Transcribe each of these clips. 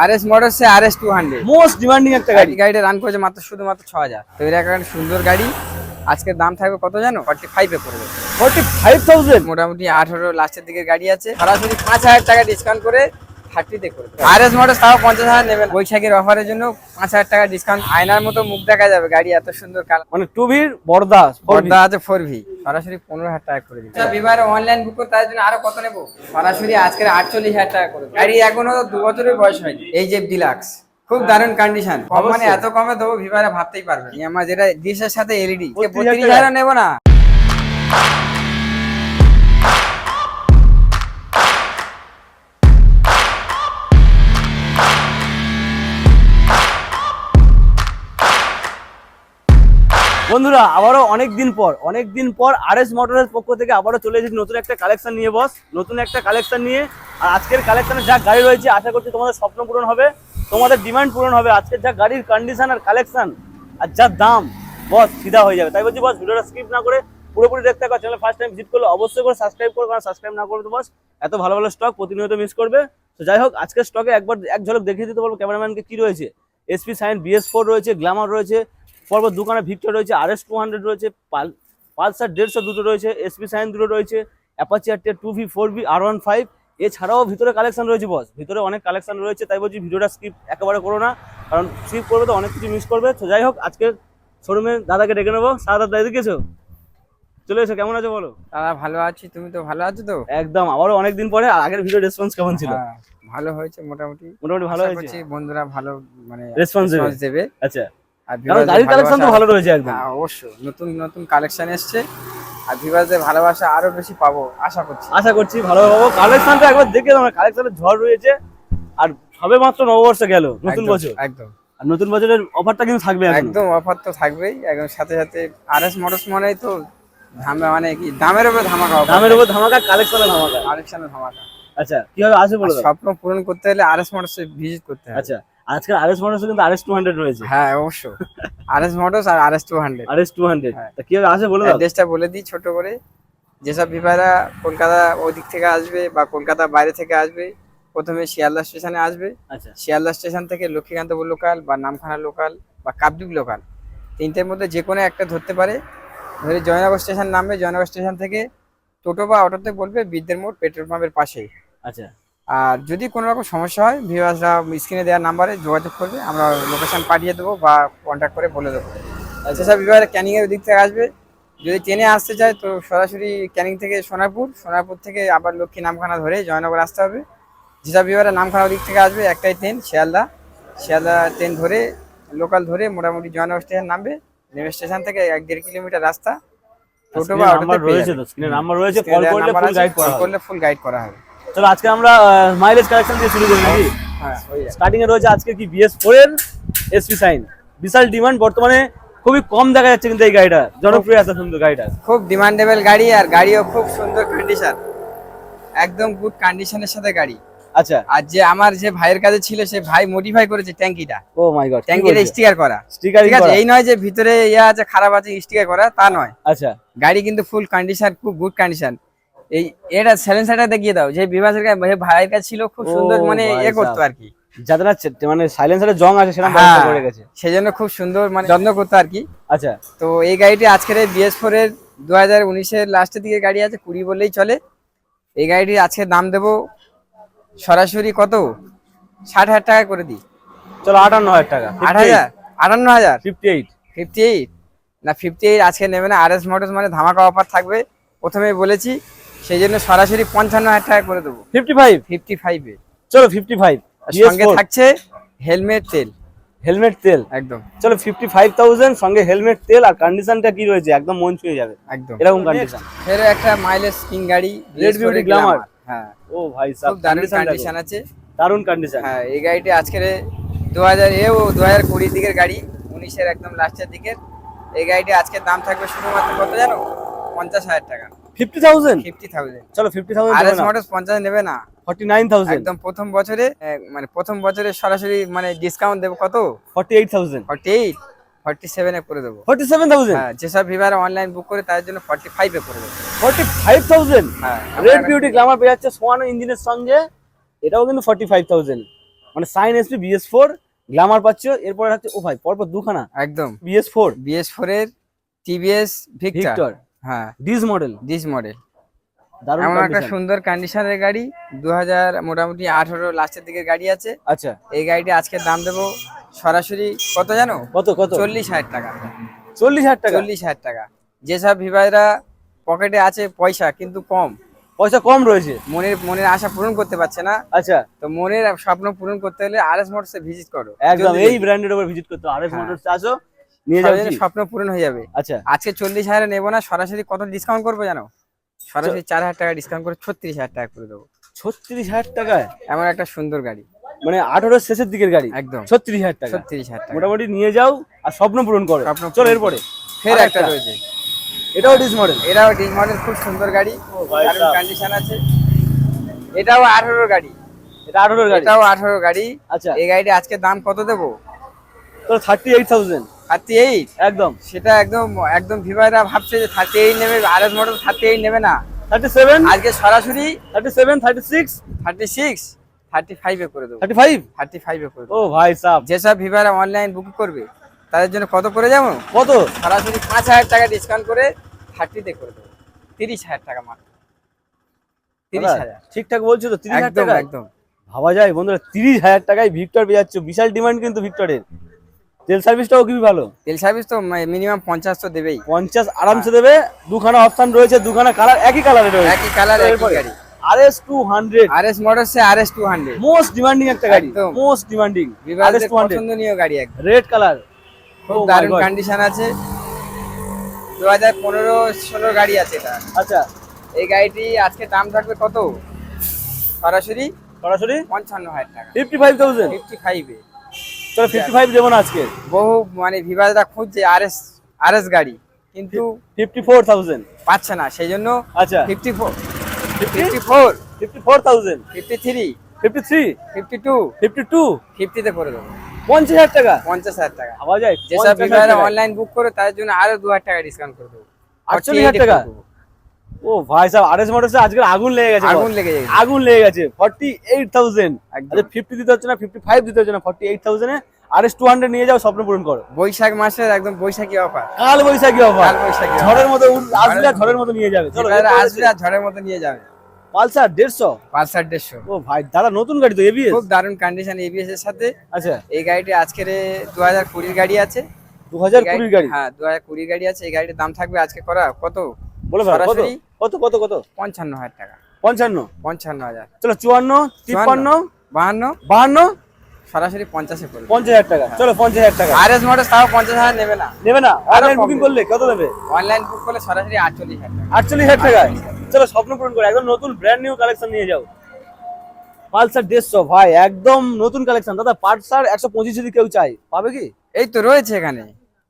R S motors S two hundred most demanding একটা গাড়ি। গাড়ি গাড়িটা রান করেছে মাত্র শুধুমাত্র ছ হাজার তো এর একটা সুন্দর গাড়ি। আজকের দাম থাকবে কত জানো? ফর্টি ফাইভে পড়বে। ফর্টি ফাইভ থাউজেন্ড মোটামুটি আঠারো লাস্টের দিকে গাড়ি আছে। সরাসরি পাঁচ হাজার টাকা ডিসকাউন্ট করে থার্টিতে করে আর এস মোটরস তাও পঞ্চাশ হাজার নেবেন বৈশাখের অফারের জন্য পাঁচ হাজার টাকা ডিসকাউন্ট আয়নার মতো মুখ দেখা যাবে। গাড়ি এত সুন্দর কালার মানে টু ভির বর্দা পর্দা আছে ফোর ভি সরাসরি পনেরো হাজার টাকা করে দিচ্ছি বিবাহ অনলাইন বুক করে তার জন্য আরও কত নেব? সরাসরি আজকে আটচল্লিশ হাজার টাকা করে গাড়ি এখনও দু বছরের বয়স হয়নি। এই যে ডিলাক্স খুব দারুণ কন্ডিশন মানে এত কমে দেবো ভিভারে ভাবতেই পারবে। আমার যেটা ডিসের সাথে এলইডি বত্রিশ হাজার নেব না। বন্ধুরা, আবারও অনেক দিন পর অনেক দিন পর আর এস মোটরের পক্ষ থেকে আবারও চলে এসেছি নতুন একটা কালেকশন নিয়ে বস নতুন একটা কালেকশন নিয়ে। আর আজকের কালেকশনে যা গাড়ি রয়েছে, আশা করছি তোমাদের স্বপ্ন পূরণ হবে, তোমাদের ডিমান্ড পূরণ হবে। আজকের যা গাড়ির কন্ডিশন আর কালেকশন আর যা দাম বস সিধা হয়ে যাবে। তাই বলছি বস ভিডিওটা স্কিপ না করে পুরোপুরি দেখতে থাকো চ্যানেল ফার্স্ট টাইম ভিজিট করলে অবশ্যই করে সাবস্ক্রাইব করো, কারণ সাবস্ক্রাইব না করলে তো বস এত ভালো ভালো স্টক প্রতিনিয়ত মিস করবে। তো যাই হোক, আজকের স্টকে একবার এক ঝলক দেখিয়ে দিতে বলব ক্যামেরাম্যানকে কি রয়েছে। এসপি সাইন বিএস ফোর রয়েছে গ্ল্যামার রয়েছে পরপর দোকানে ভিক্টর রয়েছে আর এস টু হান্ড্রেড রয়েছে পাল পালসার দেড়শো দুটো রয়েছে এসপি সাইন দুটো রয়েছে Apache R two V four V R one five এছাড়াও ভিতরে কালেকশন রয়েছে বস ভিতরে অনেক কালেকশন রয়েছে তাই বলছি ভিডিওটা স্কিপ একেবারে করো না কারণ স্কিপ করবে তো অনেক কিছু মিস করবে। তো যাই হোক আজকে শোরুমে দাদাকে ডেকে নেব। সাদা দাদা এদিকে চলে এসো কেমন আছো বলো? দাদা ভালো আছি। তুমি তো ভালো আছো তো? একদম আবারও অনেকদিন পরে আর আগের ভিডিও রেসপন্স কেমন ছিল? হ্যাঁ, ভালো হয়েছে মোটামুটি। মোটামুটি ভালো হয়েছে? বন্ধুরা ভালো মানে রেসপন্স দেবে। আচ্ছা। কারণ গাড়ির কালেকশন তো ভালো রয়েছে একদম। হ্যাঁ, অবশ্যই। নতুন নতুন কালেকশন এসছে। আর ভিভারদের ভালোবাসা আরও বেশি পাবো আশা করছি। আশা করছি ভালো পাবো। কালেকশনটা একবার দেখে আমার কালেকশনের ঝড় রয়েছে। আর সবে মাত্র নববর্ষ গেল নতুন একদম, বছর। একদম। আর নতুন বছরের অফারটা কিন্তু থাকবে একদম অফার তো থাকবেই। একদম সাথে সাথে আর এস মোটরস তো ধামা মানে কি দামের উপরে ধামাকা দামের উপর ধামাকা কালেকশনের ধামাকা। কালেকশনের ধামাকা। আচ্ছা কীভাবে আসে বলে স্বপ্ন পূরণ করতে হলে আর এস মোটরস ভিজিট করতে হবে। আচ্ছা। আজকের আরএস মডেলস কিন্তু আরএস টু হান্ড্রেড রয়েছে। হ্যাঁ অবশ্যই। R S motors R RS two hundred হ্যাঁ। তা কীভাবে আসে বলে দাও। অ্যাড্রেসটা বলে দিই ছোট করে। যেসব বিভারা কলকাতা ওদিক থেকে আসবে বা কলকাতা বাইরে থেকে আসবে প্রথমে শিয়ালদা স্টেশনে আসবে। আচ্ছা। শিয়ালদা স্টেশন থেকে লক্ষ্মীকান্তপুর লোকাল বা নামখানা লোকাল বা কাকদ্বীপ লোকাল তিনটের মধ্যে যে কোনো একটা ধরতে পারে। ধরে জয়নগর স্টেশন নামবে জয়নগর স্টেশন থেকে টোটো বা অটোতে বলবে বিদ্যের মোড় পেট্রোল পাম্পের পাশেই। আচ্ছা। আর যদি কোনো রকম সমস্যা হয় ভিউয়ার্সরা স্ক্রিনে দেওয়ার নাম্বারে যোগাযোগ করবে আমরা লোকেশন পাঠিয়ে দেবো বা কন্ট্যাক্ট করে বলে দেবো। যেসব বিভাগে ক্যানিংয়ের দিক থেকে আসবে। যদি ট্রেনে আসতে চায় তো সরাসরি ক্যানিং থেকে সোনারপুর সোনারপুর থেকে আবার লক্ষ্মী নামখানা ধরে জয়নগর আসতে হবে। যেসব বিভাগে নামখানা দিক থেকে আসবে একটাই ট্রেন শিয়ালদা। শিয়ালদা ট্রেন ধরে লোকাল ধরে মোটামুটি জয়নগর স্টেশন নামবে। নেমে স্টেশন থেকে এক দেড় কিলোমিটার রাস্তা। টোটো বা অটোতে রয়েছে। তো? স্ক্রিনে নাম্বার রয়েছে কল করলে ফুল গাইড করা হবে। চলো আজকে আমরা মাইলেজ কালেকশন দিয়ে শুরু করি নাকি? হ্যাঁ হয়ে। স্টার্টিং এ রয়েছে আজকে কি বিএস ফোর এর এসপি সাইন বিশাল ডিমান্ড বর্তমানে খুবই কম দেখা যাচ্ছে কিন্তু এই গাড়িটা। জনপ্রিয় আছে সুন্দর গাড়িটা। খুব ডিমান্ডেবল গাড়ি আর গাড়িও খুব সুন্দর কন্ডিশন একদম গুড কন্ডিশনের সাথে গাড়ি। আচ্ছা। আর যে আমার যে ভাইয়ের কাছে ছিল সে ভাই মডিফাই করেছে ট্যাঙ্কিটা। ও মাই গড ট্যাঙ্কিটা স্টিকার করা। স্টিকার ঠিক আছে এই নয় যে ভিতরে ইয়া আছে খারাপ আছে স্টিকার করা তা নয়। আচ্ছা। গাড়ি কিন্তু ফুল কন্ডিশন খুব গুড কন্ডিশন এই এটা সাইলেন্সারটা দেখিয়ে দাও। যে বিভাসের কাছে ভাইয়ের কাছে ছিল খুব সুন্দর মানে এ করতো আর কি। যাদের মানে সাইলেন্সারের জং আছে সেটা হ্যাঁ করে গেছে। সেই জন্য খুব সুন্দর মানে যত্ন করতো আর কি। আচ্ছা। তো এই গাড়িটি আজকের বিএস ফোর এর দু হাজার উনিশের লাস্টের দিকে গাড়ি আছে কুড়ি বললেই চলে। এই গাড়িটি আজকে দাম দেবো সরাসরি কত? ষাট হাজার টাকা করে দিই। চলো আটান্ন হাজার টাকা। আট হাজার? আটান্ন হাজার? ফিফটি এইট ফিফটি এইট না ফিফটি এইট আজকে নেবে না। আর এস মোটরস মানে ধামাকা অফার থাকবে। প্রথমেই বলেছি সেই জন্য সরাসরি পঞ্চান্ন হাজার টাকা করে দেবো। ফিফটি ফাইভ ফিফটি ফাইভে চলো ফিফটি ফাইভ সঙ্গে থাকছে হেলমেট তেল। হেলমেট তেল। একদম। চলো ফিফটি ফাইভ থাউজেন্ড সঙ্গে হেলমেট তেল আর কন্ডিশনটা কি রয়েছে? একদম মন ছুঁয়ে যাবে। একদম। এরকম কন্ডিশন ফের একটা মাইলেজ কিং গাড়ি Beauty BS4 Glamour। হ্যাঁ। ও ভাই খুব দারুণ কন্ডিশন আছে। দারুণ কন্ডিশন হ্যাঁ এই গাড়িটি আজকের দু হাজার এ ও দু হাজার কুড়ির দিকের গাড়ি উনিশের একদম লাস্টের দিকের। এই গাড়িটি আজকের দাম থাকবে শুধুমাত্র কত জানো? পঞ্চাশ হাজার টাকা। Fifty thousand? Fifty thousand. চলো ফিফটি আর মোটরস পঞ্চাশ নেবে না। Forty nine thousand. একদম প্রথম বছরে মানে প্রথম বছরে সরাসরি মানে ডিসকাউন্ট দেবো কত? Forty eight thousand. Forty eight? Forty সেভেনে করে দেবো। Forty seven thousand. হ্যাঁ যেসব ভিভার অনলাইন বুক করে তার জন্য ফর্টি ফাইভে করে দেবো। Forty five thousand. হ্যাঁ রেড বিউটি গ্লামার পেয়ে যাচ্ছে সোয়ানো ইঞ্জিনের সঙ্গে এটাও কিন্তু ফর্টি ফাইভ থাউজেন্ড। মানে shine SP BS four glamour পাচ্ছ এরপরে হচ্ছে ও ভাই পরপর দুখানা। একদম। বিএস ফোর বিএস ফোর এর টিভিএস ভিক্টর হ্যাঁ। ডিস মডেল দিস মডেল এমন একটা। সুন্দর কন্ডিশনের গাড়ি। দু হাজার মোটামুটি আঠারো লাস্টের দিকে গাড়ি আছে। আচ্ছা। এই গাড়িটি আজকে দাম দেবো সরাসরি কত জানো? কত কত? চল্লিশ হাজার টাকা। চল্লিশ হাজার টাকা? চল্লিশ হাজার টাকা। যেসব ভিভাইরা পকেটে আছে পয়সা কিন্তু কম। পয়সা কম রয়েছে। মনের মনের আশা পূরণ করতে পারছে না। আচ্ছা। তো মনের স্বপ্ন পূরণ করতে হলে আর এস মোটরসে ভিজিট করো। একদম এই ব্র্যান্ডের উপর ভিজিট করতে আর এস। মোটরস আসো। নিয়ে সবাই স্বপ্ন পূরণ হয়ে যাবে। আচ্ছা। আজকে চল্লিশ হাজারে নেব না সরাসরি কত ডিসকাউন্ট করব জানো? সরাসরি চার হাজার টাকা ডিসকাউন্ট করে ছত্রিশ হাজার টাকা করে দেবো। ছত্রিশ হাজার টাকায়? এমন একটা সুন্দর গাড়ি। মানে আঠারো শেষের দিকের গাড়ি? একদম। ছত্রিশ হাজার টাকা। ছত্রিশ হাজার টাকা। মোটামুটি নিয়ে যাও আর স্বপ্ন পূরণ করো। স্বপ্ন চলো এরপরে। ফের একটা। রয়েছে। এটাও ডিস মডেল? এটাও ডিস মডেল খুব সুন্দর গাড়ি। কন্ডিশন আছে। এটাও আঠারোর গাড়ি। এটা আঠারোর গাড়ি? এটাও আঠারো গাড়ি। আচ্ছা। এই গাড়িটা আজকে দাম কত দেবো? তো thirty eight thousand thirty eight? একদম। সেটা একদম একদম ভিভাইরা ভাবছে যে থার্টি এইট নেবে R S model thirty eight নেবে না। Thirty seven? আজকে সরাসরি thirty seven thirty six? Thirty six thirty ফাইভে করে দেবো। Thirty five? থার্টি ফাইভে করে দেবো। ও ভাই সাহ যেসব ভিভাইরা অনলাইন বুক করবে তাদের জন্য কত করে যাব কত? সরাসরি পাঁচ হাজার টাকা ডিসকাউন্ট করে থার্টিতে করে দেবো। তিরিশ হাজার টাকা মাত্র। তিরিশ হাজার। ঠিকঠাক বলছো তো তিরিশ হাজার একদম টাকা একদম। ভাবা যায় বন্ধুরা তিরিশ হাজার টাকায় ভিক্টর পেয়ে যাচ্ছ বিশাল ডিমান্ড কিন্তু ভিক্টরের তেল সার্ভিসটাও খুবই ভালো। তেল সার্ভিস তো মিনিমাম পঞ্চাশ তো দেবেই। পঞ্চাশ আরামসে দেবে দুখানা অপশন রয়েছে দুখানা কালার একই কালারে রয়েছে। একই কালার একই গাড়ি। R S two hundred R S motor সে R S two hundred most demanding একটা গাড়ি মোস্ট ডিমান্ডিং পছন্দনীয় গাড়ি একদম রেড কালার খুব Oh দারুণ কন্ডিশন আছে। দু হাজার পনেরো ষোলোর গাড়ি আছে এটা। আচ্ছা। এই গাড়িটি আজকে দাম থাকবে কত? সরাসরি? সরাসরি? পঞ্চান্ন হাজার টাকা। ফিফটি ফাইভ থাউজেন্ড চলো ফিফটি ফাইভ দেবো না আজকে? বহু মানে ভিভাজরা খুঁজছে আর এস আর এস গাড়ি। কিন্তু ফিফটি ফোর থাউজেন্ড পাচ্ছে না সেই জন্য আচ্ছা। Fifty four fifty four fifty four thousand fifty three fifty three fifty two fifty two ফিফটিতে করে দেবো। পঞ্চাশ হাজার টাকা? পঞ্চাশ হাজার টাকা। ভাবা যায় যেসব 50,000 ভিভাজরা অনলাইন বুক করে তাদের জন্য আরও দু হাজার টাকা ডিসকাউন্ট করে দেবো। 48,000 টাকা? ও ভাই সাহেব আর এস মোটরসে আজকে আগুন লেগে গেছে আগুন। লেগে যাবে আগুন লেগে গেছে ফর্টি এইট থাউজেন্ড একদম। আচ্ছা ফিফটি দিতে হচ্ছে না ফিফটি ফাইভ দিতে হচ্ছে না ফর্টি এইট থাউজেন্ডে আর এস টু হান্ড্রেড নিয়ে যাও স্বপ্ন পূরণ করো। বৈশাখ মাসের একদম বৈশাখী অফার কাল বৈশাখী অফার কাল বৈশাখী ঝড়ের মতো আর ঝড়ের মতো নিয়ে যাবে। চলো আর ঝড়ের মতো নিয়ে যাবে। পালসার দেড়শো? পালসার দেড়শো। ও ভাই দাদা নতুন গাড়ি তো এবিএস খুব দারুণ কন্ডিশন এবিএস এর সাথে। আচ্ছা। এই গাড়িটি আজকের দু হাজার কুড়ির গাড়ি আছে। দু হাজার এই গাড়ি- কুড়ির গাড়ি? হ্যাঁ দু হাজার কুড়ির গাড়ি আছে। এই গাড়িটির দাম থাকবে আজকে করা কত? বলে ভাই কত? কত কত কত? পঞ্চান্ন হাজার টাকা। পঞ্চান্ন? পঞ্চান্ন হাজার। চলো চুয়ান্ন তিপ্পান্ন? বাহান্ন? বাহান্ন? সরাসরি পঞ্চাশে করবে পঞ্চাশ হাজার টাকা। চলো পঞ্চাশ হাজার টাকা। আর এস মোটর তাও পঞ্চাশ হাজার নেবে না। নেবে না? অনলাইন বুকিং করলে কত নেবে? অনলাইন বুক করলে সরাসরি আটচল্লিশ হাজার টাকা। আটচল্লিশ হাজার টাকা চলো স্বপ্ন পূরণ করে। একদম নতুন ব্র্যান্ড নিউ কালেকশন নিয়ে যাও। পালসার দেড়শো ভাই একদম নতুন কালেকশন দাদা পালসার একশো পঁচিশ যদি কেউ চাই পাবে কি? এই তো রয়েছে এখানে।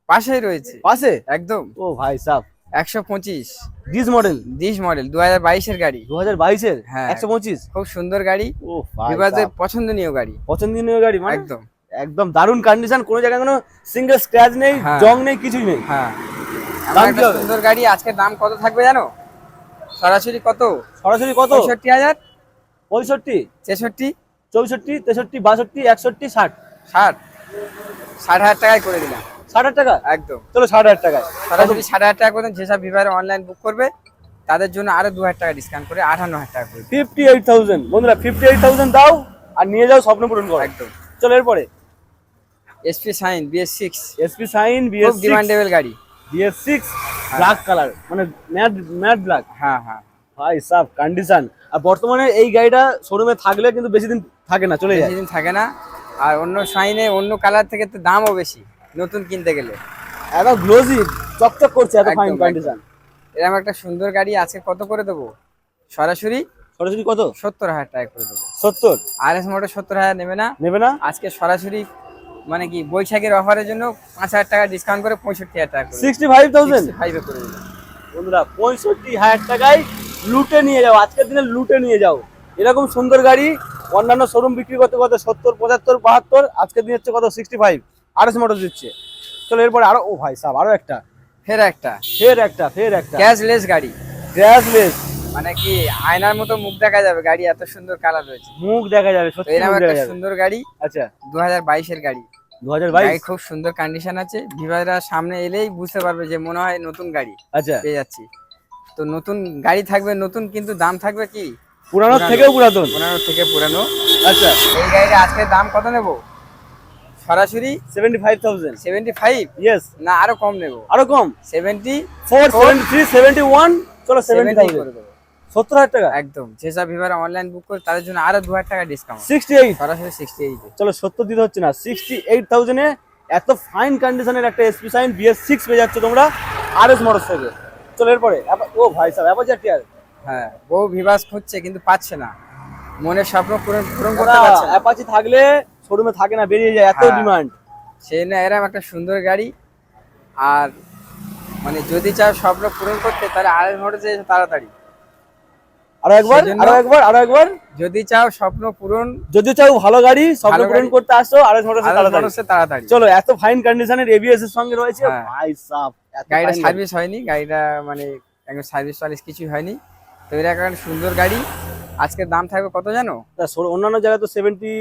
পাশেই রয়েছে। পাশে? একদম। ও ভাই সাহ একশো পঁচিশ। ডিস মডেল দিস মডেল দু হাজার বাইশের গাড়ি। দু হাজার বাইশের? হ্যাঁ। একশো পঁচিশ? খুব সুন্দর গাড়ি। ও পছন্দনীয় গাড়ি। পছন্দনীয় গাড়ি মানে? একদম। একদম দারুণ কন্ডিশন কোনো জায়গায় কোনো সিঙ্গেল স্ক্র্যাচ নেই হ্যাঁ। জং নেই কিছুই নেই। হ্যাঁ? সুন্দর গাড়ি আজকে দাম কত থাকবে জানো? সরাসরি কত? সরাসরি কত? পঁয়ষট্টি হাজার। পঁয়ষট্টি? ছেষট্টি চৌষট্টি তেষট্টি বাষট্টি একষট্টি ষাট। ষাট। ষাট হাজার টাকায় করে দিলাম। ষাট হাজার টাকা? একদম। চলো ষাট হাজার সরাসরি ষাট হাজার টাকা যেসব অনলাইন বুক করবে তাদের জন্য আরও দু হাজার টাকা ডিসকাউন্ট করে আঠান্ন হাজার টাকা করে ফিফটি এইট থাউজেন্ড বন্ধুরা ফিফটি এইট থাউজেন্ড দাও আর নিয়ে যাও স্বপ্ন পূরণ করো। একদম। চলো এরপরে। SP Shine BS six SP Shine খুব বিএস ডিমান্ডেবল গাড়ি বিএস সিক্স ব্ল্যাক কালার মানে ম্যাট ম্যাট ব্ল্যাক হ্যাঁ হ্যাঁ। ভাই সাব কন্ডিশন আর বর্তমানে এই গাড়িটা শোরুমে থাকলে কিন্তু বেশি দিন থাকে না চলে যায়। বেশি দিন থাকে না। আর অন্য সাইনে অন্য কালার থেকে তো দামও বেশি। নতুন কিনতে গেলে। একদম গ্লোজি চকচক করছে এত ফাইন। কন্ডিশন এরকম একটা সুন্দর গাড়ি আজকে কত করে দেবো? সরাসরি? সরাসরি কত? সত্তর হাজার টাকা করে দেবো। সত্তর? আর এস মোটর সত্তর হাজার নেবে না? নেবে না? আজকে সরাসরি মানে কি বৈশাখের অফারের জন্য পাঁচ হাজার টাকা ডিসকাউন্ট করে পঁয়ষট্টি হাজার টাকা সিক্সটি ফাইভ থাউজেন্ড ফাইভে করে দিলাম বন্ধুরা পঁয়ষট্টি হাজার টাকায় লুটে নিয়ে যাও। আজকের দিনে লুটে নিয়ে যাও। এরকম সুন্দর গাড়ি অন্যান্য শোরুম বিক্রি করতে কত সত্তর পঁচাত্তর বাহাত্তর আজকের দিন হচ্ছে কত? সিক্সটি ফাইভ আড়াইশো মোটর দিচ্ছে। চলো এরপরে আরও ও ভাই সাহেব আরও একটা। ফের একটা। ফের একটা ফের একটা। ক্যাশলেস গাড়ি। গ্যাসলেস মানে কি আয়নার মতো মুখ দেখা যাবে গাড়ি এত সুন্দর কালার রয়েছে। মুখ দেখা যাবে সত্যি এরকম একটা সুন্দর গাড়ি আচ্ছা। দু হাজার বাইশের গাড়ি। দু হাজার গাড়ি বাইশ খুব সুন্দর কন্ডিশন আছে। ভিভাইরা সামনে এলেই বুঝতে পারবে যে মনে হয় নতুন গাড়ি আচ্ছা। পেয়ে যাচ্ছি। তো নতুন গাড়ি থাকবে নতুন কিন্তু দাম থাকবে কি? পুরানোর পুরানো। থেকেও পুরাতন। পনেরো থেকে পুরানো। আচ্ছা। এই গাড়িটা আজকে দাম কত নেব? সরাসরি seventy five thousand seventy five yes না আরও কম নেব। আরও কম? Seventy four seventy three seventy one চলো সেভেন্টি সেভেন্টি থাউজেন্ড করে দেবো টাকা? একদম। যেসব ভিভার অনলাইন বুক করে তাদের জন্য আরও দু হাজার টাকা ডিসকাউন্ট সিক্সটি এইট সরাসরি সিক্সটি এইট চলো সত্তর দিতে হচ্ছে না এত ফাইন কন্ডিশনের একটা এসপি সাইন পেয়ে যাচ্ছ তোমরা আর এস মোটরস থেকে চলো এরপরে ও ভাই সাহেব অ্যাপাচার টিয়ার হ্যাঁ বউ ভিভাস খুঁজছে কিন্তু পাচ্ছে না। মনের স্বপ্ন পূরণ পূরণ করতে পারছে অ্যাপাচি থাকলে শোরুমে থাকে না বেরিয়ে যায় এত হ্যাঁ। ডিমান্ড সেই না এরকম একটা সুন্দর গাড়ি। আর মানে যদি চাও স্বপ্ন পূরণ করতে তাহলে ঘণ্টা যে তাড়াতাড়ি। আরও একবার আরও একবার আরও একবার। যদি চাও স্বপ্ন পূরণ যদি চাও ভালো গাড়ি স্বপ্ন পূরণ করতে আসো আর মোটরস তাড়াতাড়ি। চলো এত ফাইন কন্ডিশনের এবিএস এর সঙ্গে রয়েছে হ্যাঁ। ভাই গাড়িটা। সার্ভিস হয়নি গাড়িটা মানে একদম সার্ভিস টার্ভিস কিছুই হয়নি। তো এটা একটা সুন্দর গাড়ি আজকের দাম থাকবে কত জানো? অন্যান্য জায়গায় তো সেভেন্টি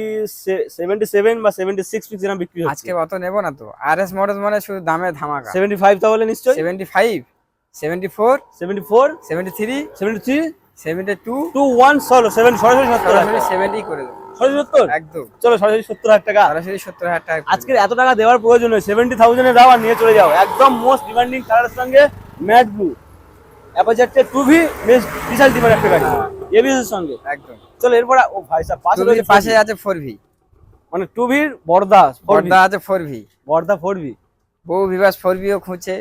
সেভেন্টি সেভেন বা সেভেন্টি সিক্স পিক্স এরকম বিক্রি আজকে অত নেব না তো। আর এস মডেল মানে শুধু দামে ধামাকা। সেভেন্টি ফাইভ তাহলে নিশ্চয়ই? Seventy five seventy four seventy four seventy three seventy three seventy two two one solo seven সরাসরি সত্তর সেভেন্টি করে দেবো। সরাসরি সত্তর? একদম। চলো সরাসরি সত্তর হাজার টাকা। সরাসরি সত্তর হাজার টাকা আজকে এত টাকা দেওয়ার প্রয়োজন নেই। সেভেন্টি থাউজেন্ডে দাও আর নিয়ে চলে যাও। একদম মোস্ট ডিমান্ডিং কালারের সঙ্গে ম্যাট ব্লু অ্যাপাচারটা টু ভি বেশ বিশাল ডিমান্ড একটা গাড়ি এবিএস এর সঙ্গে। একদম। চলো এরপরে ও ভাই সাহেব পাশে রয়েছে পাশে আছে ফোর ভি মানে টু ভির বর্দা আছে ফোর ভি বর্দা ফোর ভি বহু বিভাস ফোর ভিও খুঁজছে।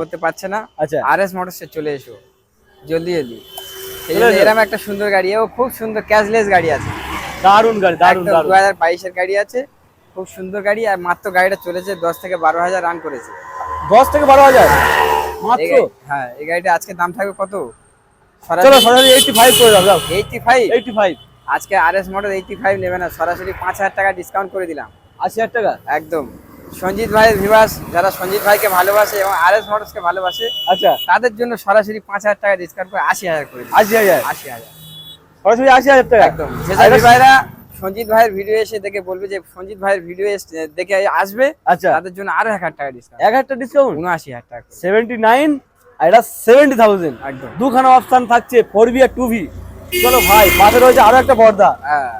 করতে পারছে না। আচ্ছা। আর এস মোটরসে চলে এসো। জলদি জলদি। এরকম একটা সুন্দর গাড়ি ও খুব সুন্দর ক্যাশলেস গাড়ি আছে। দারুণ গাড়ি দারুণ দু দারুণ হাজার বাইশের গাড়ি আছে। খুব সুন্দর গাড়ি আর মাত্র গাড়িটা চলেছে দশ থেকে বারো হাজার রান করেছে। দশ থেকে বারো হাজার? এই মাত্র? হ্যাঁ এই গাড়িটা আজকে দাম থাকবে কত? চলো সরাসরি এইটটি ফাইভ করে দাও দাও এইটটি ফাইভ এইটটি ফাইভ আজকে R S model eighty five নেবে না সরাসরি পাঁচ হাজার টাকা ডিসকাউন্ট করে দিলাম। আশি হাজার টাকা? একদম। সঞ্জিত ভাইয়ের ভিভাস যারা সঞ্জিত ভাইকে ভালোবাসে এবং আর এস মোটরসকে ভালোবাসে আচ্ছা। তাদের জন্য সরাসরি পাঁচ হাজার টাকা ডিসকাউন্ট করে আশি হাজার করে আশি হাজার? আশি হাজার। সরাসরি আশি হাজার টাকা? একদম। ভাইরা সঞ্জিত ভাইয়ের ভিডিও এসে দেখে বলবে যে সঞ্জিত ভাইয়ের ভিডিও দেখে আসবে আচ্ছা। তাদের জন্য আরও এক হাজার টাকা ডিসকাউন্ট এক হাজার ডিসকাউন্ট উনআশি হাজার টাকা সেভেন্টি নাইন আর এটা সেভেন্টি থাউজেন্ড একদম। দুখানা অপশান থাকছে ফোর ভি আর টু ভি চলো ভাই পাশে রয়েছে আরও একটা পর্দা। হ্যাঁ।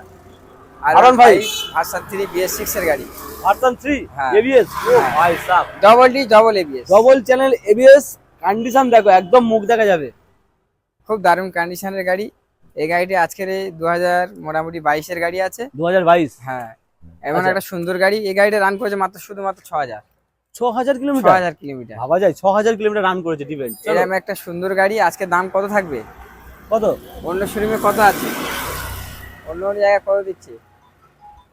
আরন ভাই। ভার্সন থ্রি বিএস সিক্স এর গাড়ি। ভার্সন হ্যাঁ। এবিএস ও ভাই সাহ double D double ABS double channel ABS condition দেখো একদম মুখ দেখা যাবে। খুব দারুণ কন্ডিশনের গাড়ি। এই গাড়িটি আজকের এই দু হাজার মোটামুটি বাইশের গাড়ি আছে। দু হাজার বাইশ? হ্যাঁ এমন আচ্ছা। একটা সুন্দর গাড়ি। এই গাড়িটা রান করেছে মাত্র শুধুমাত্র ছ হাজার ছ হাজার কিলোমিটার? হাজার কিলোমিটার। ভাবা যায় ছ হাজার কিলোমিটার রান করেছে এরকম একটা সুন্দর গাড়ি। আজকে দাম কত থাকবে? কত? অন্য শোরুমে কত আছে? অন্য অন্য জায়গায় কত দিচ্ছে?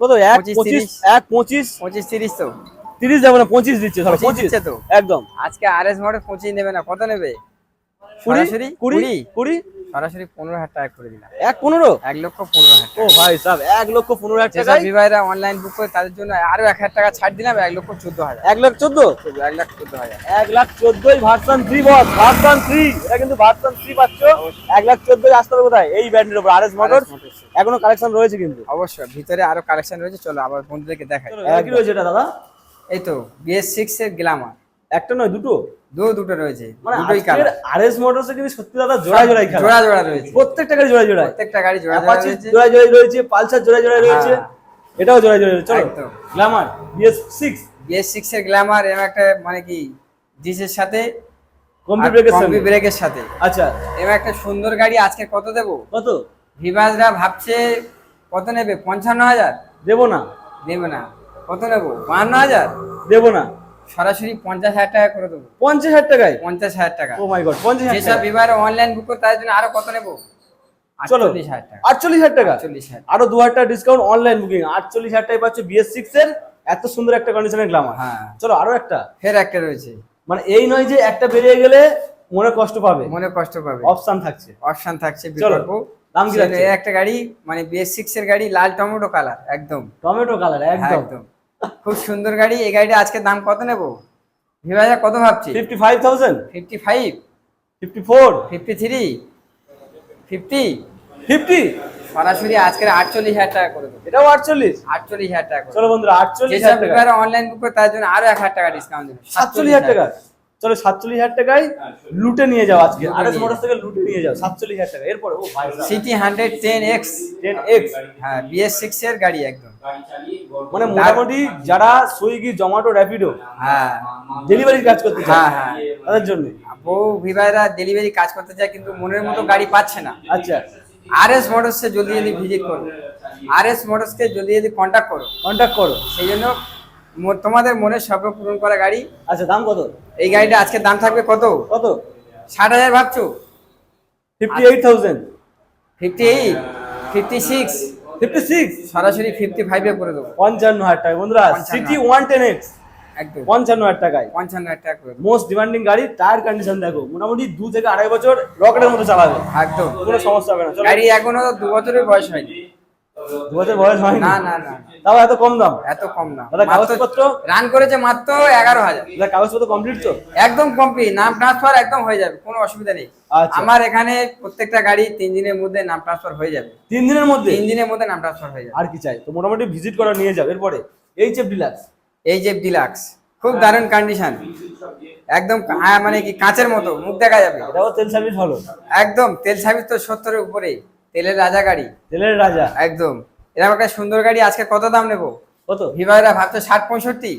কত? এক পঁচিশ। এক পঁচিশ? পঁচিশ তিরিশ তো। তিরিশ যাবে না পঁচিশ দিচ্ছে ধরো পঁচিশ পঁচিশ। তো। একদম। আজকে আর এস মডেল পঁচিশ নেবে না কত নেবে? কুড়ি? কুড়ি। কুড়ি? সরাসরি পনেরো হাজার টাকা করে দিলাম। এক পনেরো? এক লক্ষ পনেরো হাজার ও ভাই সাহেব এক লক্ষ পনেরো হাজার টাকায় বিবাহীরা অনলাইন বুক করে তাদের জন্য আরও এক হাজার টাকা ছাড় দিলাম এক লক্ষ চোদ্দ হাজার। এক লাখ চোদ্দ? এক লাখ চোদ্দ হাজার। এক লাখ চোদ্দই version three boss version three এটা কিন্তু ভার্সন থ্রি পাচ্ছ। এক লাখ চোদ্দই আসতে হবে কোথায়? এই ব্যান্ডের উপর আর এস মোটর এখনও কালেকশন রয়েছে কিন্তু। অবশ্যই ভিতরে আরও কালেকশন রয়েছে চলো আবার বন্ধুদেরকে দেখাই। কি রয়েছে এটা দাদা? এই তো বিএস সিক্স এর গ্লামার একটা নয় দুটো? দু দুটো রয়েছে। মানে দুটোই কালার আরএস মোটরস কিন্তু সত্যি দাদা জোড়া জোড়াই খেলা। জোড়া জোড়া রয়েছে। প্রত্যেকটা গাড়ি জোড়া জোড়াই প্রত্যেকটা গাড়ি জোড়া জোড়া রয়েছে। জোড়া জোড়াই রয়েছে পালসার জোড়া জোড়াই রয়েছে হ্যাঁ। এটাও জোড়া জোড়াই রয়েছে। চলো। Glamour BS six BS six এর গ্ল্যামার এর একটা মানে কি ডিসের সাথে কম্পি ব্রেকের কম্বি ব্রেকের সাথে। আচ্ছা। এবার একটা সুন্দর গাড়ি আজকে কত দেবো? কত? ভিভাসরা ভাবছে কত নেবে? পঞ্চান্ন হাজার? দেবো না। দেবে না। কত নেব? বাহান্ন হাজার? দেবো না। সরাসরি পঞ্চাশ হাজার টাকা করে দেবো। পঞ্চাশ হাজার টাকায়? পঞ্চাশ হাজার টাকা। ও মাই গড পঞ্চাশ হাজার যেসব বিবাহে অনলাইন বুক করে তাদের জন্য আরও কত নেব? চলো আটচল্লিশ হাজার টাকা। আটচল্লিশ হাজার আরও দু হাজার টাকা ডিসকাউন্ট অনলাইন বুকিং আটচল্লিশ হাজার টাকা পাচ্ছ বিএস সিক্স এর এত সুন্দর একটা কন্ডিশনের গ্লামার হ্যাঁ। চলো আরও একটা। ফের একটা রয়েছে। মানে এই নয় যে একটা বেরিয়ে গেলে মনে কষ্ট পাবে। মনে কষ্ট পাবে। অপশন থাকছে। অপশন থাকছে বিকল্প। দাম কি একটা গাড়ি মানে বিএস সিক্স এর গাড়ি লাল টমেটো কালার একদম। টমেটো কালার হ্যাঁ, একদম একদম। খুব সুন্দর গাড়ি এই গাড়িটা আজকে দাম কত নেব? ভিভাজা কত ভাবছি? Fifty five thousand fifty five fifty four fifty three fifty fifty সরাসরি আজকের আটচল্লিশ হাজার টাকা করে দেবো। এটাও আটচল্লিশ? আটচল্লিশ হাজার টাকা চলো বন্ধুরা আটচল্লিশ হাজার টাকা। অনলাইন বুক করে তার জন্য আরও এক হাজার টাকা ডিসকাউন্ট দেবে। সাতচল্লিশ হাজার টাকা। চলো সাতচল্লিশ হাজার টাকায় লুটে নিয়ে যাও আজকে। আরএস নিয়ে মোটরস থেকে লুটে নিয়ে যাও সাতচল্লিশ হাজার টাকা। এরপরে ও ভাই CT hundred ten X ten X হ্যাঁ বিএস সিক্স এর গাড়ি একদম। মানে মোটামুটি যারা সুইগি জোম্যাটো র্যাপিডো হ্যাঁ। ডেলিভারি কাজ করতে চায়। হ্যাঁ, হ্যাঁ। তাদের জন্য। বহু ভিভাইরা ডেলিভারি কাজ করতে চায় কিন্তু মনের মতো গাড়ি পাচ্ছে না। আচ্ছা। আর এস মোটরসে জলদি জলদি ভিজিট করো। আর এস মোটরসকে জলদি জলদি কন্ট্যাক্ট করো। কন্ট্যাক্ট করো। সেই জন্য তোমাদের মনের স্বপ্ন পূরণ করা গাড়ি। আচ্ছা দাম কত? এই গাড়িটা আজকে দাম থাকবে কত? কত? ষাট হাজার ভাবছ? Fifty eight thousand fifty eight fifty six fifty six সরাসরি ফিফটি ফাইভে করে দেবো। পঞ্চান্ন হাজার টাকা। বন্ধুরা। সিটি ওয়ান টেন এক্স একদম। পঞ্চান্ন হাজার টাকায়। পঞ্চান্ন হাজার টাকা মোস্ট ডিমান্ডিং গাড়ি টায়ার কন্ডিশন দেখো। মোটামুটি দু থেকে আড়াই বছর রকেটের মতো চালাবে। একদম। কোনো সমস্যা হবে না। গাড়ি এখনও দু বছরের বয়স হয়নি। দু বছর বয়স হয়নি? না না না তাও এত কম দাম? এত কম না দাদা কাগজপত্র? রান করেছে মাত্র এগারো হাজার। দাদা কাগজপত্র কমপ্লিট তো? একদম কমপ্লিট নাম ট্রান্সফার একদম হয়ে যাবে কোনো অসুবিধা নেই। আচ্ছা। আমার এখানে প্রত্যেকটা গাড়ি তিন দিনের মধ্যে নাম ট্রান্সফার হয়ে যাবে। তিন দিনের মধ্যে? তিন দিনের মধ্যে নাম ট্রান্সফার হয়ে যাবে। আর কি চাই? তো মোটামুটি ভিজিট করা নিয়ে যাও এরপরে এইচ এফ ডিলাক্স এই যে ডিলাক্স খুব দারুণ কন্ডিশন একদম মানে কি কাঁচের মতো মুখ দেখা যাবে। এটাও তেল সার্ভিস ভালো। একদম তেল সার্ভিস তো সত্তরের উপরে তেলের রাজা গাড়ি। তেলের রাজা। একদম। এরকম একটা সুন্দর গাড়ি আজকে কত দাম নেব? কত? ভিভাইরা ভাবছে ষাট পঁয়ষট্টি।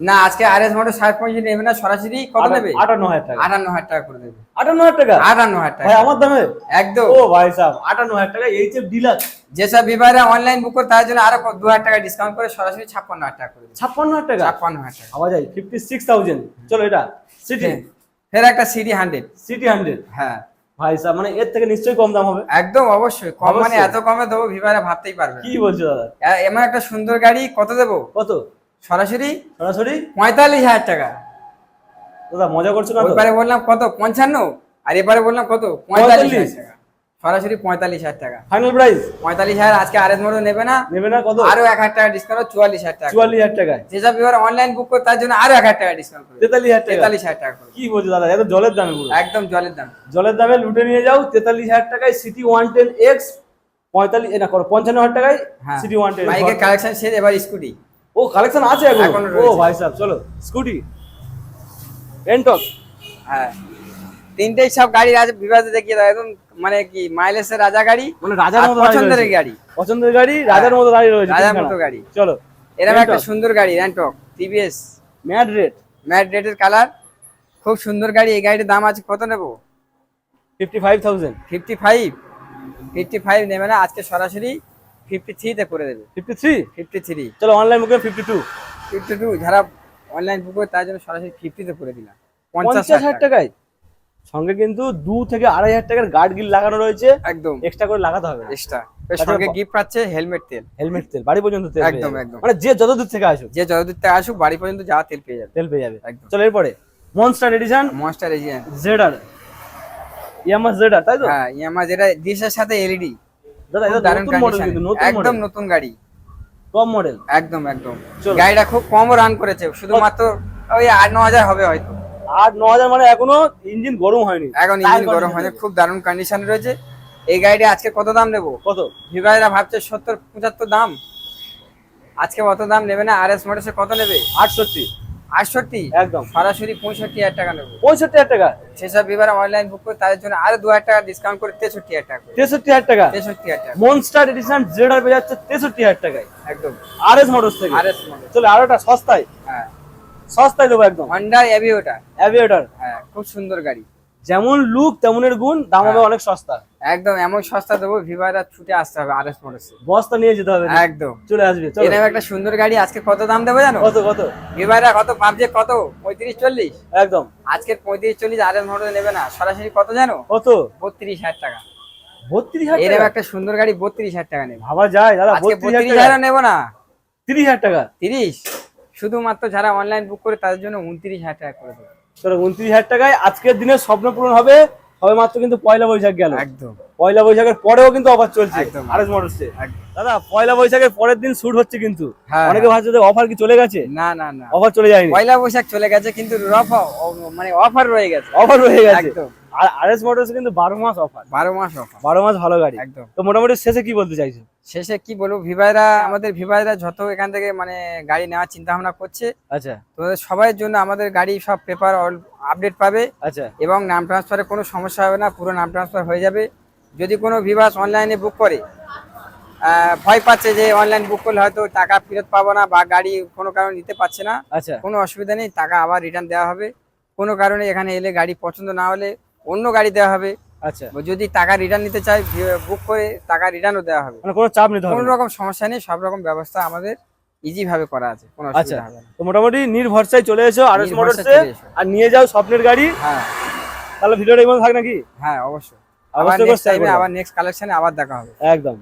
না আজকে আর এস মোটর ষাট পঁয়ষট্টি নেবে না সরাসরি কত নেবে? আটান্ন হাজার টাকা। আটান্ন হাজার টাকা করে দেবে। আটান্ন হাজার টাকা? আটান্ন হাজার টাকা। আমার দামে? একদম। ও ভাই সাহেব আটান্ন হাজার টাকা এইচ এফ ডিলাক্স যেসব বিভাগরা অনলাইন বুক করে তার জন্য আরও দু হাজার টাকা ডিসকাউন্ট করে সরাসরি ছাপ্পান্ন হাজার টাকা করে দেবে। ছাপ্পান্ন হাজার টাকা? ছাপ্পান্ন হাজার টাকা। আওয়াজ যায় ফিফটি সিক্স থাউজেন্ড চলো এটা সিটি হ্যাঁ। ফের একটা সিডি হান্ড্রেড সিটি হান্ড্রেড হ্যাঁ। ভাই সাহেব মানে এর থেকে নিশ্চয়ই কম দাম হবে? একদম অবশ্যই কম মানে এত কমে দেবো ভিভারে ভাবতেই পারবে কি বলছো দাদা? এমন একটা সুন্দর গাড়ি কত দেবো? কত? সরাসরি? সরাসরি? পঁয়তাল্লিশ হাজার টাকা। দাদা মজা করছ না এবারে বললাম কত? পঞ্চান্ন? আর এবারে বললাম কত? পঁয়তাল্লিশ হাজার টাকা। সরাসরি পঁয়তাল্লিশ হাজার টাকা। ফাইনাল প্রাইস পঁয়তাল্লিশ হাজার আজকে আর এস মোটর নেবে না নেবে না কত? আরও এক হাজার টাকা ডিসকাউন্ট চুয়াল্লিশ হাজার টাকা। চুয়াল্লিশ হাজার টাকায়। যেসব এবার অনলাইন বুক করে তার জন্য আরও এক হাজার টাকা ডিসকাউন্ট তেতাল্লিশ হাজার টাকা। তেতাল্লিশ হাজার টাকা। কি বলছো দাদা এত জলের দামে পুরো। একদম জলের দাম। জলের দামে লুটে নিয়ে যাও তেতাল্লিশ হাজার টাকায় সিটি ওয়ান টেন এক্স পঁয়তাল্লিশ না করো পঞ্চান্ন হাজার টাকায় হ্যাঁ। সিটি ওয়ান টেন বাইকের কালেকশন শেষ এবার স্কুটি ও কালেকশন আছে এখন? ও ভাই সাহেব চলো স্কুটি এনটক হ্যাঁ। তিনটেই সব গাড়ি বিভাগে দেখিয়ে দাও। একদম মানে কি মাইলেজের রাজা গাড়ি মানে রাজার মতো পছন্দের গাড়ি। পছন্দের গাড়ি রাজার মতো দাঁড়িয়ে রয়েছে রাজার মতো গাড়ি। চলো এরকম একটা সুন্দর গাড়ি র্যান্টক টিভিএস ম্যাড রেট ম্যাট রেডের কালার খুব সুন্দর গাড়ি এই গাড়ির দাম আছে কত নেব? Fifty five thousand fifty five fifty five নেবে না আজকে সরাসরি ফিফটি থ্রিতে করে দেবে। ফিফটি থ্রি ফিফটি থ্রি চলো অনলাইন বুকে ফিফটি টু ফিফটি টু যারা অনলাইন বুক করে তার জন্য সরাসরি ফিফটিতে করে দিলাম। পঞ্চাশ হাজার টাকায়? সঙ্গে কিন্তু দু থেকে আড়াই হাজার টাকার গার্ড গিল লাগানো রয়েছে। একদম। এক্সট্রা করে লাগাতে হবে। এক্সট্রা সঙ্গে গিফট পাচ্ছে হেলমেট তেল। হেলমেট তেল বাড়ি পর্যন্ত তেল একদম, একদম। মানে যে যত দূর থেকে আসুক। যে যতদূর থেকে আসুক বাড়ি পর্যন্ত যাওয়া তেল পেয়ে যাবে। তেল পেয়ে যাবে। একদম। চলো এরপরে মনস্টার এডিশন মনস্টার এজিয়ান জেডার ইয়ামাহা জেডার তাই তো? হ্যাঁ ইয়ামা যেটা ডিসের সাথে এলইডি দাদা এটা দারুণ নতুন মডেল কিন্তু নতুন একদম নতুন গাড়ি। কম মডেল একদম একদম। গাড়িটা খুব কম রান করেছে শুধুমাত্র ওই আট ন হাজার হবে হয়তো। আর ন হাজার মানে এখনও ইঞ্জিন গরম হয়নি। এখন ইঞ্জিন গরম হয়নি খুব দারুণ কন্ডিশন রয়েছে। এই গাড়িটা আজকে কত দাম নেব? কত? ভিভাইরা ভাবছে সত্তর পঁচাত্তর দাম। আজকে অত দাম নেবে না আর এস মোটরসে কত নেবে? আটষট্টি। আটষট্টি? একদম। সরাসরি পঁয়ষট্টি হাজার টাকা নেব। পঁয়ষট্টি হাজার টাকা। সেসব বিভার অনলাইন বুক করে তাদের জন্য আরও দু হাজার টাকা ডিসকাউন্ট করে তেষট্টি হাজার টাকা তেষট্টি হাজার টাকা। তেষট্টি হাজার টাকা। মনস্টার এডিশন জেডার পেয়ে যাচ্ছে তেষট্টি হাজার টাকায়। একদম। আর এস মোটরস থেকে। আর এস মোটর চলো আরোটা সস্তায়। হ্যাঁ। সস্তায় দেবো একদম। হন্ডা অ্যাভিয়েটার হ্যাঁ খুব সুন্দর গাড়ি। যেমন লুক তেমনের গুণ দাম হবে হ্যাঁ। অনেক সস্তা। একদম এমন সস্তা দেবো ভিভাইরা ছুটে আসতে হবে আর এস মোটরসে বস্তা নিয়ে যেতে হবে একদম। চলে আসবে চলো। এরকম একটা সুন্দর গাড়ি আজকে কত দাম দেবো জানো? কত কত? ভিভাইরা কত ভাবছে কত? পঁয়ত্রিশ চল্লিশ? একদম। আজকে পঁয়ত্রিশ চল্লিশ আর এস মোটর নেবে না সরাসরি কত জানো? কত? বত্রিশ হাজার টাকা। বত্রিশ হাজার এরকম একটা সুন্দর গাড়ি বত্রিশ হাজার টাকা নেবে। ভাবা যায় দাদা আজকে বত্রিশ হাজার নেব না? তিরিশ হাজার টাকা? তিরিশ? শুধুমাত্র যারা অনলাইন বুক করে তাদের জন্য উনত্রিশ হাজার টাকা করে দেবো। উনত্রিশ হাজার টাকায় আজকের দিনে স্বপ্ন পূরণ হবে হবে মাত্র কিন্তু পয়লা বৈশাখ গেল। একদম। পয়লা বৈশাখের পরেও কিন্তু অফার চলছে। একদম। মোটরসে দাদা পয়লা বৈশাখের পরের দিন শুট হচ্ছে কিন্তু। হ্যাঁ, অনেকে ভাবছে যে অফার কি চলে গেছে? না না না। অফার চলে যায়নি। পয়লা বৈশাখ চলে গেছে কিন্তু রফ মানে অফার রয়ে গেছে। অফার রয়ে গেছে। একদম। আর আরএস মোটরস কিন্তু বারো মাস অফার বারো মাস অফার বারো মাস ভালো গাড়ি। একদম। তো মোটামুটি শেষে কি বলতে চাইছো? শেষে কি বলব ভিভাইরা আমাদের ভিভাইরা যত এখান থেকে মানে গাড়ি নেওয়ার চিন্তা ভাবনা করছে আচ্ছা। তোমাদের সবার জন্য আমাদের গাড়ি সব পেপার অল আপডেট পাবে আচ্ছা। এবং নাম ট্রান্সফারে কোনো সমস্যা হবে না পুরো নাম ট্রান্সফার হয়ে যাবে। যদি কোনো ভিভাস অনলাইনে বুক করে ভয় পাচ্ছে যে অনলাইন বুক করলে হয়তো টাকা ফেরত পাবো না বা গাড়ি কোনো কারণে নিতে পারছে না আচ্ছা। কোনো অসুবিধা নেই টাকা আবার রিটার্ন দেওয়া হবে। কোনো কারণে এখানে এলে গাড়ি পছন্দ না হলে অন্য গাড়ি দেওয়া হবে। আচ্ছা। যদি টাকা রিটার্ন নিতে চাই বুক করে টাকা রিটার্নও দেওয়া হবে। মানে কোনো চাপ নিতে হবে কোনো রকম সমস্যা নেই সব রকম ব্যবস্থা আমাদের ইজি ভাবে করা আছে কোনো আচ্ছা অসুবিধা হবে না। তো মোটামুটি নির্ভরসায় চলে এসো আরএস মোটরসে আর নিয়ে যাও স্বপ্নের গাড়ি। হ্যাঁ। তাহলে ভিডিওটা এমন থাক নাকি? হ্যাঁ অবশ্যই। আবার নেক্সট টাইমে আবার নেক্সট কালেকশনে আবার দেখা হবে। একদম।